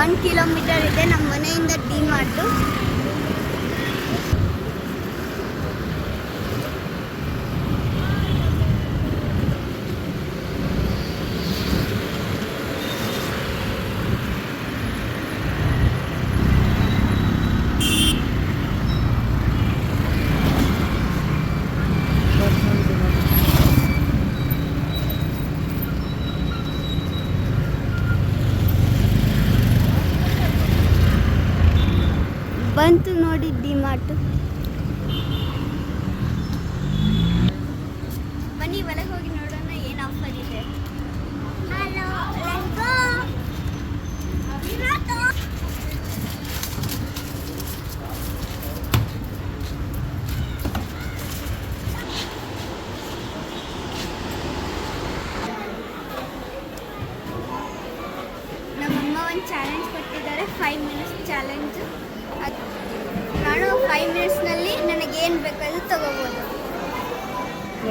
One kilometre ಇದೆ ನಮ್ಮ ಮನೆಯಿಂದ ಡಿ ಮಾರ್ಟು ಬಂತು ನೋಡಿ ಡಿ ಮಾರ್ಟ್ ಬನ್ನಿ ಒಳಗೆ ಹೋಗಿ ನೋಡೋಣ ಏನು ಆಫರ್ ಇದೆ ಹಲೋ ನಮ್ಮಮ್ಮ ಒಂದು ಚಾಲೆಂಜ್ ಕೊಟ್ಟಿದ್ದಾರೆ ಫೈವ್ ಮಿನಿಟ್ಸ್ ಚಾಲೆಂಜ್ ಅದು ನಾನು ಫೈವ್ ಮಿನಿಟ್ಸ್ನಲ್ಲಿ ನನಗೇನು ಬೇಕಾದ್ರೂ ತಗೋಬೋದು.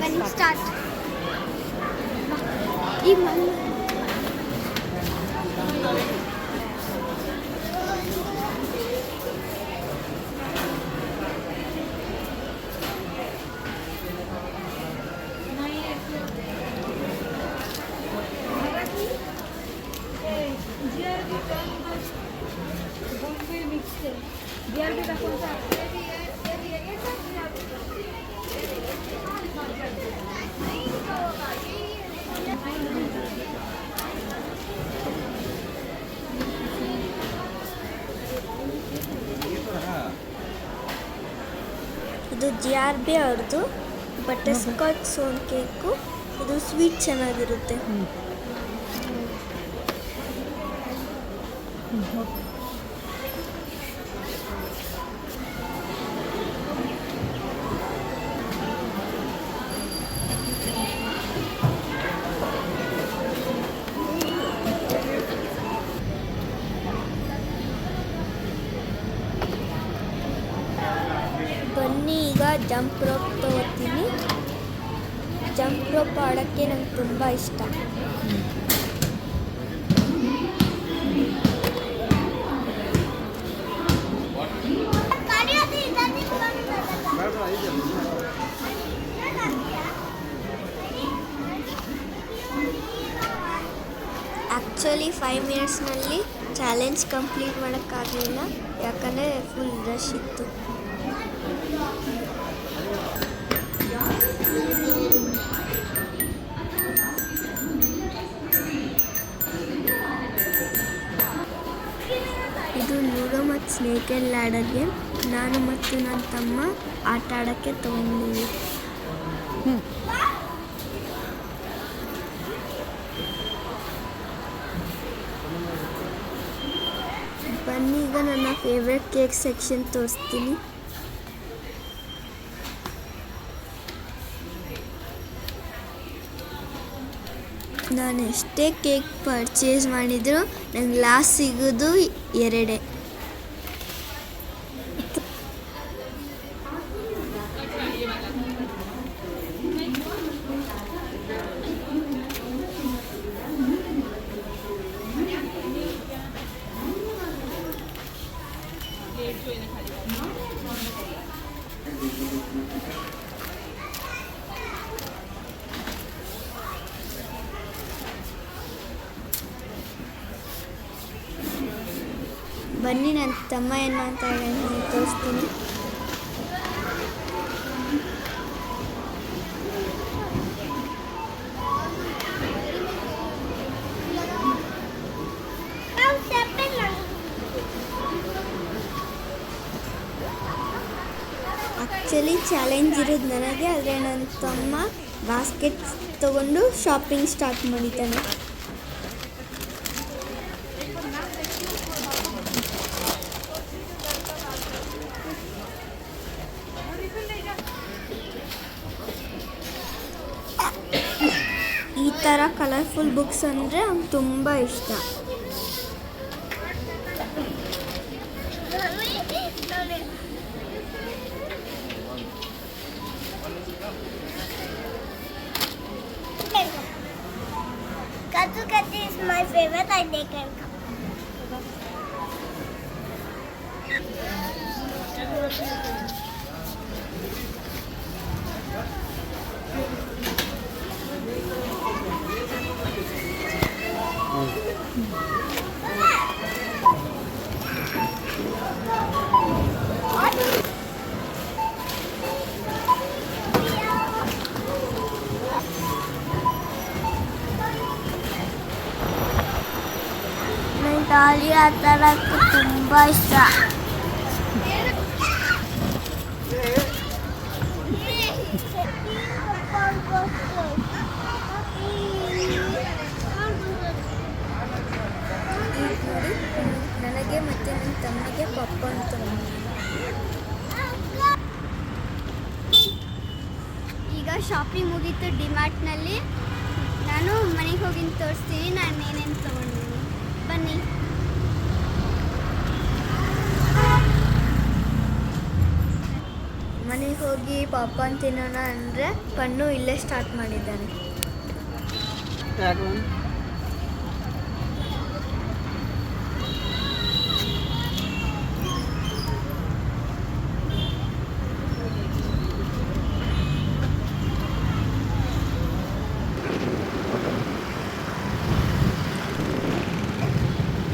ಬನ್ನಿ ಸ್ಟಾರ್ಟ್ ಈ ಮಣ್ಣು ಇದು ಜಿ ಆರ್ ಬಿ ಅವ್ರದ್ದು ಬಟರ್ ಸ್ಕಾಚ್ ಸೋನ್ ಕೇಕು ಇದು ಸ್ವೀಟ್ ಚೆನ್ನಾಗಿರುತ್ತೆ ಜಂಪ್ ರೋಪ್ ತಗೋತೀನಿ. ಜಂಪ್ ರೋಪ್ ಆಡೋಕ್ಕೆ ನಂಗೆ ತುಂಬ ಇಷ್ಟ. ಆ್ಯಕ್ಚುಲಿ ಫೈವ್ ಮಿನಿಟ್ಸ್ನಲ್ಲಿ ಚಾಲೆಂಜ್ ಕಂಪ್ಲೀಟ್ ಮಾಡೋಕ್ಕಾಗಲಿಲ್ಲ. ಯಾಕಂದರೆ ಫುಲ್ ರಶ್ ಇತ್ತು. ಮತ್ತು ಲ್ಯಾಡರ್ಗೆ ನಾನು ಮತ್ತು ನನ್ನ ತಮ್ಮ ಆಟ ಆಡೋಕ್ಕೆ ತೊಗೊಂಡಿವಿ ಬನ್ನಿ, ಈಗ ನನ್ನ ಫೇವ್ರೆಟ್ ಕೇಕ್ ಸೆಕ್ಷನ್ ತೋರಿಸ್ತೀನಿ. ನಾನು ಎಷ್ಟೇ ಕೇಕ್ ಪರ್ಚೇಸ್ ಮಾಡಿದರೂ, ನಂಗೆ ಲಾಸ್ಟ್ ಸಿಗೋದು ಎರಡೇ. ಬನ್ನಿ ನನ್ನ ತಮ್ಮ ಏನು ಅಂತ ತೋರಿಸ್ತೀನಿ. ಆ್ಯಕ್ಚುಲಿ ಚಾಲೆಂಜ್ ಇರೋದು ನನಗೆ, ಆದರೆ ನನ್ನ ತಮ್ಮ ಬಾಸ್ಕೆಟ್ ತಗೊಂಡು ಶಾಪಿಂಗ್ ಸ್ಟಾರ್ಟ್ ಮಾಡಿದ್ದಾನೆ ಈ ಥರ ಕಲರ್ಫುಲ್ ಬುಕ್ಸ್ ಅಂದರೆ ಅವ್ನಿಗೆ ತುಂಬ ಇಷ್ಟ. Katsu is my favorite and they can come. ಗಾಳಿ ಆಟಾಡಕ್ಕೆ ತುಂಬ ಇಷ್ಟ. ನನಗೆ ಮತ್ತು ನನ್ನ ತಮ್ಮಿಗೆ ಪಪ್ಪ ಅಂತ ಈಗ ಶಾಪಿಂಗ್ ಮುಗೀತು ಡಿಮಾರ್ಟ್ನಲ್ಲಿ ನಾನು ಮನೆಗೆ ಹೋಗಿ ತೋರಿಸ್ತೀನಿ ನಾನು ಏನೇನು ತೊಗೊಂಡಿದ್ದೀನಿ ಬನ್ನಿ ಮನೆಗೆ ಹೋಗಿ ಪಾಪ್ಕಾರ್ನ್ ತಿನ್ನೋಣ ಅಂದರೆ ಪಣ್ಣು ಇಲ್ಲೇ ಸ್ಟಾರ್ಟ್ ಮಾಡಿದ್ದಾನೆ ಯಾಕೆ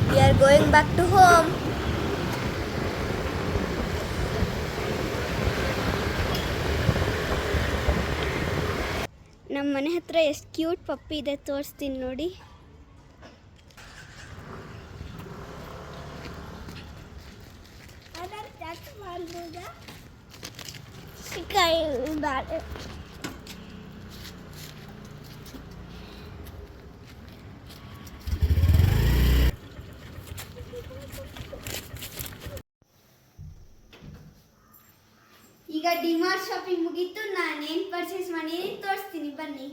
We are going back to home. ನಮ್ಮ ಮನೆ ಹತ್ರ ಎಷ್ಟು ಕ್ಯೂಟ್ ಪಪ್ಪಿ ಇದೆ ತೋರಿಸ್ತೀನಿ ನೋಡಿ. ಈಗ ಡಿಮಾರ್ಟ್ ಶಾಪಿಂಗ್ ಮುಗೀತು. ನಾನು ಏನು ಪರ್ಚೇಸ್ ಮಾಡಿದ್ದೀನಿ ತೋರಿಸ್ತೀನಿ ಬನ್ನಿ.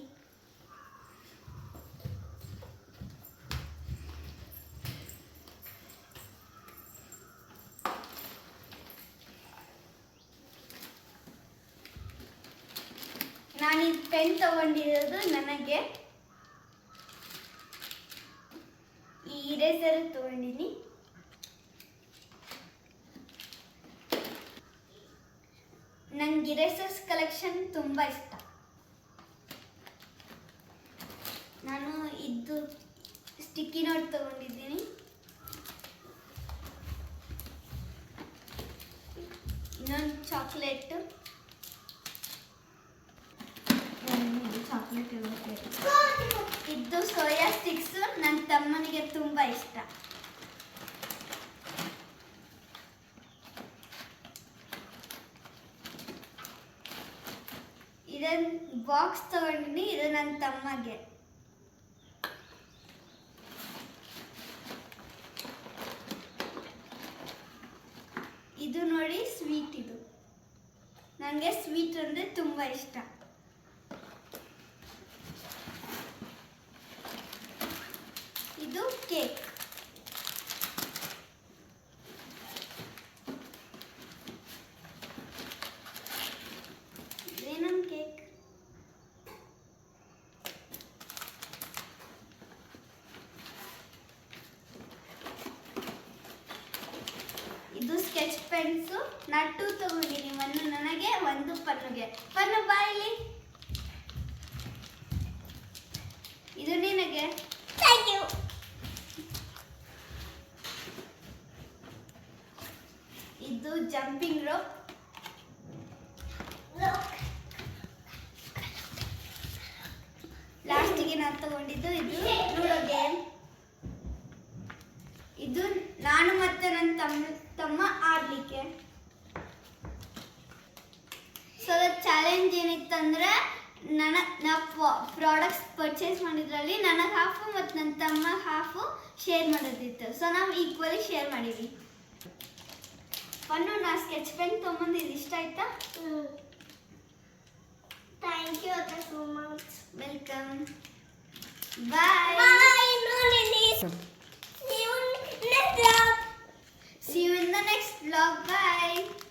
ನಾನು ಪೆನ್ ತಗೊಂಡಿರೋದು ನನಗೆ ಈ ಇರೇಸರ್ ತಗೊಂಡಿನಿ ನಂಗೆ ಇರೇಸರ್ಸ್ ಕಲೆಕ್ಷನ್ ತುಂಬ ಇಷ್ಟ. ನಾನು ಇದು ಸ್ಟಿಕ್ಕಿ ನೋಟ್ ತಗೊಂಡಿದ್ದೀನಿ. ಇನ್ನೊಂದು ಚಾಕ್ಲೇಟ್ ಚಾಕ್ಲೇಟ್ ಇದು ಸೋಯಾ ಸ್ಟಿಕ್ಸ್ ನನ್ನ ತಮ್ಮನಿಗೆ ತುಂಬ ಇಷ್ಟ. ಬಾಕ್ಸ್ ತಗೊಂಡಿನಿ ಇದು ನನ್ನ ತಮ್ಮಗೆ. ಇದು ನೋಡಿ ಸ್ವೀಟ್ ಇದು. ನನಗೆ ಸ್ವೀಟ್ ಅಂದರೆ ತುಂಬ ಇಷ್ಟ ಇದು ಕೇಕ್ ಏನೊಂದು ಕೇಕ್ ಇದು ಪೆನ್ಸು ನಟ್ಟು ತಗೊಂಡಿನಿ ಒಂದು ನನಗೆ ಒಂದು ಪನ್ನುಗೆ. ಪನ್ನು ಬಾಯಿಲಿ. ಇದು ನಿನಗೆ. ಥ್ಯಾಂಕ್ ಯು ಇದು ಜಂಪಿಂಗ್ ರೋಪ್. ಲಾಸ್ಟಿಗೆ ನಾನು ತಗೊಂಡಿದ್ದು ಇದು ಲೂಡೋ ಗೇಮ್. ಇದು ನಾನು ಮತ್ತೆ ನನ್ನ ತಮ್ಮ ತಮ್ಮ ಆಡ್ಲಿಕ್ಕೆ. ಸೊ ಚಾಲೆಂಜ್ ಏನಿತ್ತಂದ್ರೆ ನನ್ನ ನಾ ಪ್ರಾಡಕ್ಟ್ಸ್ ಪರ್ಚೇಸ್ ಮಾಡಿದ್ರಲ್ಲಿ ನನಗೆ ಹಾಫು ಮತ್ತು ನನ್ನ ತಮ್ಮ ಹಾಫು ಶೇರ್ ಮಾಡೋದಿತ್ತು. ಸೊ ನಾವು ಈಕ್ವಲಿ ಶೇರ್ ಮಾಡಿದ್ವಿ. ಪನ್ನು ನಾ ಸ್ಕೆಚ್ ಪೆನ್ ತೊಗೊಂಬಂದು ಇಷ್ಟ ಆಯ್ತಾ? ಥ್ಯಾಂಕ್ ಯು ಅಕ್ಕ so much welcome bye See you in the next vlog. Bye.